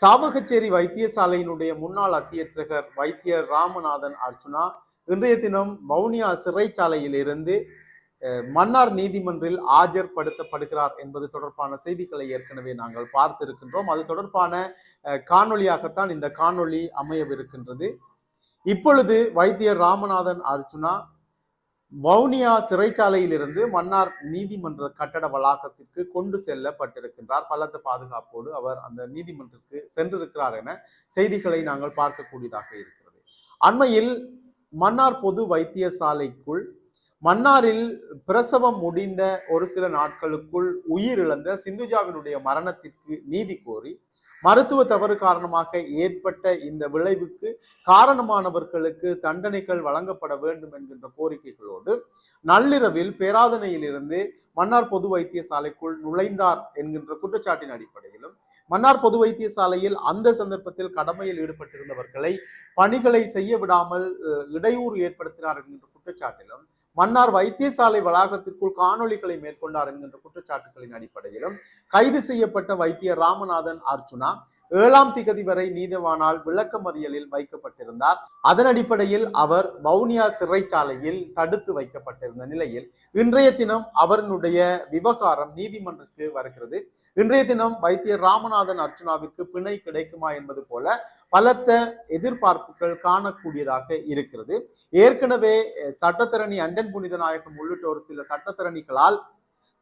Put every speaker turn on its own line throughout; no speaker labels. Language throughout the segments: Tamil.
சாவகச்சேரி வைத்தியசாலையினுடைய முன்னாள் அத்தியட்சகர் வைத்தியர் ராமநாதன் அர்ச்சுனா இன்றைய தினம் வவுனியா சிறைச்சாலையில் இருந்து மன்னார் நீதிமன்றில் ஆஜர்படுத்தப்படுகிறார் என்பது தொடர்பான செய்திகளை ஏற்கனவே நாங்கள் பார்த்திருக்கின்றோம். அது தொடர்பான காணொளியாகத்தான் இந்த காணொளி அமையவிருக்கின்றது. இப்பொழுது வைத்தியர் ராமநாதன் அர்ச்சுனா வவுனியா சிறைச்சாலையிலிருந்து மன்னார் நீதிமன்ற கட்டட வளாகத்திற்கு கொண்டு செல்லப்பட்டிருக்கின்றார். பலத்த பாதுகாப்போடு அவர் அந்த நீதிமன்றத்திற்கு சென்றிருக்கிறார் என செய்திகளை நாங்கள் பார்க்கக்கூடியதாக இருக்கிறது. அண்மையில் மன்னார் பொது வைத்தியசாலைக்குள் மன்னாரில் பிரசவம் முடிந்த ஒரு சில நாட்களுக்குள் உயிரிழந்த சிந்துஜாவினுடைய மரணத்திற்கு நீதி கோரி மருத்துவ தவறு காரணமாக ஏற்பட்ட இந்த விளைவுக்கு காரணமானவர்களுக்கு தண்டனைகள் வழங்கப்பட வேண்டும் என்கின்ற கோரிக்கைகளோடு நள்ளிரவில் பேராதனையிலிருந்து மன்னார் பொது வைத்தியசாலைக்குள் நுழைந்தார் என்கின்ற குற்றச்சாட்டின் அடிப்படையிலும் மன்னார் பொது வைத்தியசாலையில் அந்த சந்தர்ப்பத்தில் கடமையில் ஈடுபட்டிருந்தவர்களை பணிகளை செய்ய விடாமல் இடையூறு ஏற்படுத்தினார் என்கின்ற குற்றச்சாட்டிலும் மன்னார் வைத்தியசாலை வளாகத்திற்குள் காணொளிகளை மேற்கொண்டார் என்கின்ற குற்றச்சாட்டுகளின் அடிப்படையிலும் கைது செய்யப்பட்ட வைத்தியர் ராமநாதன் அர்ச்சுனா ஏழாம் திகதி வரை நீதவானால் விளக்கமறியலில் வைக்கப்பட்டிருந்தார். அதன் அடிப்படையில் அவர் வவுனியா சிறைச்சாலையில் தடுத்து வைக்கப்பட்டிருந்த நிலையில் இன்றைய தினம் அவரினுடைய விவகாரம் நீதிமன்றத்துக்கு வருகிறது. இன்றைய தினம் வைத்தியர் ராமநாதன் அர்ச்சுனாவிற்கு பிணை கிடைக்குமா என்பது போல பலத்த எதிர்பார்ப்புகள் காணக்கூடியதாக இருக்கிறது. ஏற்கனவே சட்டத்தரணி அண்டன் புனிதநாயகம் உள்ளிட்ட ஒரு சில சட்டத்தரணிகளால்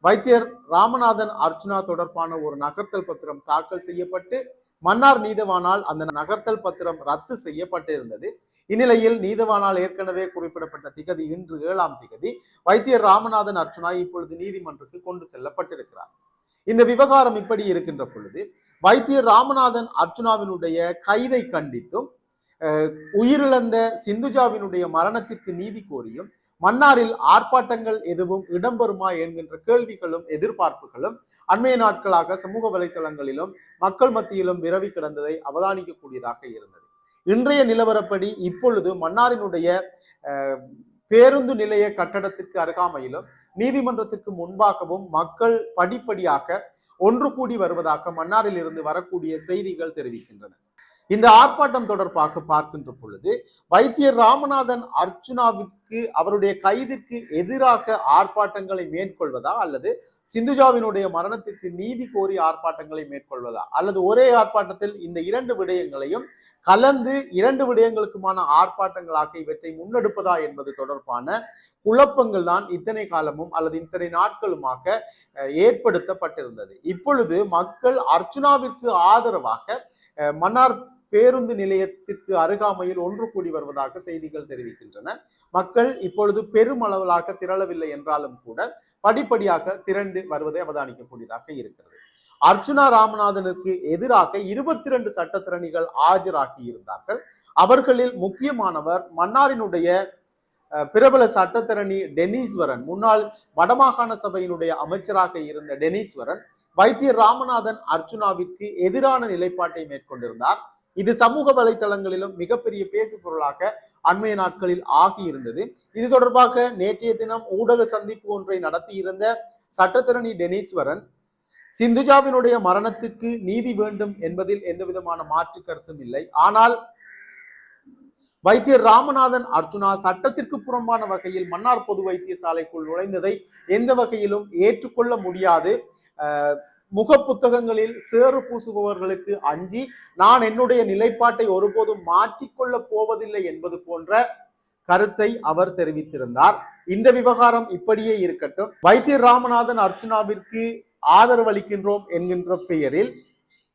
வைத்தியர் ராமநாதன் அர்ச்சுனா தொடர்பான ஒரு நகர்த்தல் பத்திரம் தாக்கல் செய்யப்பட்டு மன்னார் நீதவானால் அந்த நகர்த்தல் பத்திரம் ரத்து செய்யப்பட்டிருந்தது. இந்நிலையில் நீதவானால் ஏற்கனவே குறிப்பிடப்பட்ட திகதி இன்று ஏழாம் திகதி. வைத்தியர் ராமநாதன் அர்ச்சுனா இப்பொழுது நீதிமன்றத்துக்கு கொண்டு செல்லப்பட்டிருக்கிறார். இந்த விவகாரம் இப்படி இருக்கின்ற பொழுது வைத்தியர் ராமநாதன் அர்ச்சுனாவினுடைய கைதை கண்டித்தும் அஹ், உயிரிழந்த சிந்துஜாவினுடைய மரணத்திற்கு நீதி கோரியும் மன்னாரில் ஆர்ப்பாட்டங்கள் எதுவும் இடம்பெறுமா என்கின்ற கேள்விகளும் எதிர்பார்ப்புகளும் அண்மைய நாட்களாக சமூக வலைதளங்களிலும் மக்கள் மத்தியிலும் விரவி கிடந்ததை அவதானிக்கக்கூடியதாக இருந்தது. இன்றைய நிலவரப்படி இப்பொழுது மன்னாரினுடைய அஹ், பேருந்து நிலைய கட்டடத்திற்கு அருகாமையிலும் நீதிமன்றத்திற்கு முன்பாகவும் மக்கள் படிப்படியாக ஒன்று கூடி வருவதாக மன்னாரில் இருந்து வரக்கூடிய செய்திகள் தெரிவிக்கின்றன. இந்த ஆர்ப்பாட்டம் தொடர்பாக பார்க்கின்ற பொழுது வைத்தியர் ராமநாதன் அர்ச்சுனாவிற்கு அவருடைய கைதிற்கு எதிராக ஆர்ப்பாட்டங்களை மேற்கொள்வதா அல்லது சிந்துஜாவினுடைய மரணத்திற்கு நீதி கோரி ஆர்ப்பாட்டங்களை மேற்கொள்வதா அல்லது ஒரே ஆர்ப்பாட்டத்தில் இந்த இரண்டு விடயங்களையும் கலந்து இரண்டு விடயங்களுக்குமான ஆர்ப்பாட்டங்களாக இவற்றை முன்னெடுப்பதா என்பது தொடர்பான குழப்பங்கள் தான் இத்தனை காலமும் அல்லது இத்தனை நாட்களுமாக ஏற்படுத்தப்பட்டிருந்தது. இப்பொழுது மக்கள் அர்ச்சுனாவிற்கு ஆதரவாக மன்னார் பேருந்து நிலையத்திற்கு அருகாமையில் ஒன்று கூடி வருவதாக செய்திகள் தெரிவிக்கின்றன. மக்கள் இப்பொழுது பெருமளவிலாக திரளவில்லை என்றாலும் கூட படிப்படியாக திரண்டு வருவதை அவதானிக்கக்கூடியதாக இருக்கிறது. அர்ச்சுனா ராமநாதனுக்கு எதிராக இருபத்தி ரெண்டு சட்டத்திறனிகள் ஆஜராகி இருந்தார்கள். அவர்களில் முக்கியமானவர் மன்னாரினுடைய அஹ், பிரபல சட்டத்திரணி டெனீஸ்வரன் முன்னாள் வடமாகாண சபையினுடைய அமைச்சராக இருந்த டெனீஸ்வரன் வைத்தியர் ராமநாதன் அர்ச்சுனாவிற்கு எதிரான நிலைப்பாட்டை மேற்கொண்டிருந்தார். இது சமூக வலைத்தளங்களிலும் மிகப்பெரிய பேசு பொருளாக அண்மைய நாட்களில் ஆகியிருந்தது. இது தொடர்பாக நேற்றைய தினம் ஊடக சந்திப்பு ஒன்றை நடத்தியிருந்த சட்டத்திரணி டெனீஸ்வரன் சிந்துஜாவினுடைய மரணத்திற்கு நீதி வேண்டும் என்பதில் எந்த விதமான மாற்று கருத்தும் இல்லை. ஆனால் வைத்தியர் ராமநாதன் அர்ஜுனா சட்டத்திற்கு புறம்பான வகையில் மன்னார் பொது வைத்தியசாலைக்குள் நுழைந்ததை எந்த வகையிலும் ஏற்றுக்கொள்ள முடியாது. முக புத்தகங்களில் சேறு பூசுபவர்களுக்கு அஞ்சி நான் என்னுடைய நிலைப்பாட்டை ஒருபோதும் மாற்றிக்கொள்ளப் போவதில்லை என்பது போன்ற கருத்தை அவர் தெரிவித்திருந்தார். இந்த விவகாரம் இப்படியே இருக்கட்டும். வைத்தியர் ராமநாதன் அர்ச்சனாவிற்கு ஆதரவளிக்கின்றோம் என்கின்ற பெயரில்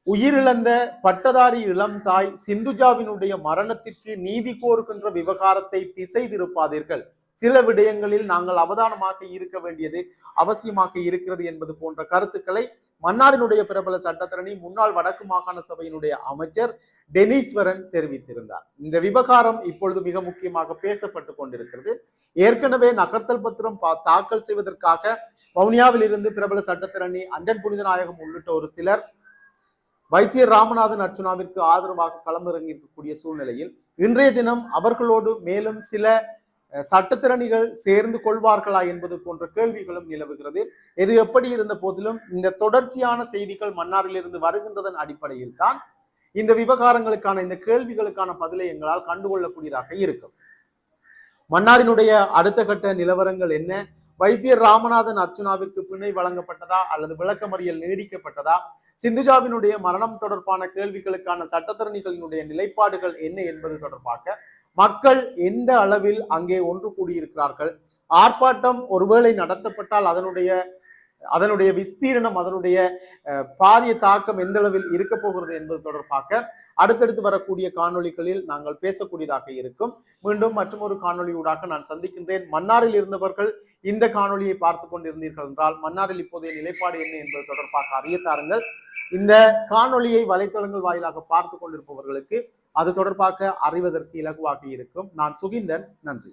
உயிரிழந்த பட்டதாரி இளம் தாய் சிந்துஜாவினுடைய மரணத்திற்கு நீதி கோருகின்ற விவகாரத்தை திசை திருப்பாதீர்கள். சில விடயங்களில் நாங்கள் அவதானமாக இருக்க வேண்டியது அவசியமாக இருக்கிறது என்பது போன்ற கருத்துக்களை மன்னாரினுடைய பிரபல சட்டத்தரணி முன்னாள் வடக்கு மாகாண சபையினுடைய அமைச்சர் டெனீஸ்வரன் தெரிவித்திருந்தார். இந்த விவகாரம் இப்பொழுது மிக முக்கியமாக பேசப்பட்டு கொண்டிருக்கிறது. ஏற்கனவே நகர்த்தல் பத்திரம் பா- தாக்கல் செய்வதற்காக வவுனியாவில் இருந்து பிரபல சட்டத்திரணி அண்டன் புனிதநாயகம் உள்ளிட்ட ஒரு சிலர் வைத்தியர் ராமநாதன் அர்ச்சுனாவிற்கு ஆதரவாக களமிறங்கி இருக்கக்கூடிய சூழ்நிலையில் இன்றைய தினம் அவர்களோடு மேலும் சில சட்டத்திறனிகள் சேர்ந்து கொள்வார்களா என்பது போன்ற கேள்விகளும் நிலவுகிறது. எது எப்படி இருந்த போதிலும் இந்த தொடர்ச்சியான செய்திகள் மன்னாரிலிருந்து வருகின்றதன் அடிப்படையில் தான் இந்த விவகாரங்களுக்கான இந்த கேள்விகளுக்கான பதிலை எங்களால் கண்டுகொள்ளக்கூடியதாக இருக்கும். மன்னாரினுடைய அடுத்த கட்ட நிலவரங்கள் என்ன? வைத்தியர் ராமநாதன் அர்ச்சுனாவிற்கு பிணை வழங்கப்பட்டதா? அல்லது விளக்கமறியல் நீடிக்கப்பட்டதா? சிந்துஜாவினுடைய மரணம் தொடர்பான கேள்விகளுக்கான சட்டத்தரணிகளினுடைய நிலைப்பாடுகள் என்ன என்பது தொடர்பாக மக்கள் எந்த அளவில் அங்கே ஒன்று கூடியிருக்கிறார்கள்? ஆர்ப்பாட்டம் ஒருவேளை நடத்தப்பட்டால் அதனுடைய அதனுடைய விஸ்தீரணம் அதனுடைய பாரிய தாக்கம் எந்த அளவில் இருக்க போகிறது என்பது தொடர்பாக அடுத்தடுத்து வரக்கூடிய காணொளிகளில் நாங்கள் பேசக்கூடியதாக இருக்கும். மீண்டும் மற்றொரு காணொளியூடாக நான் சந்திக்கின்றேன். மன்னாரில் இருந்தவர்கள் இந்த காணொளியை பார்த்து கொண்டிருந்தீர்கள் என்றால் மன்னாரில் இப்போதைய நிலைப்பாடு என்ன என்பது தொடர்பாக அறிய தாருங்கள் இந்த காணொளியை வலைத்தளங்கள் வாயிலாக பார்த்து கொண்டிருப்பவர்களுக்கு அது தொடர்பாக அறிவதற்கு இலகுவாக இருக்கும். நான் சுகிந்தன் நன்றி.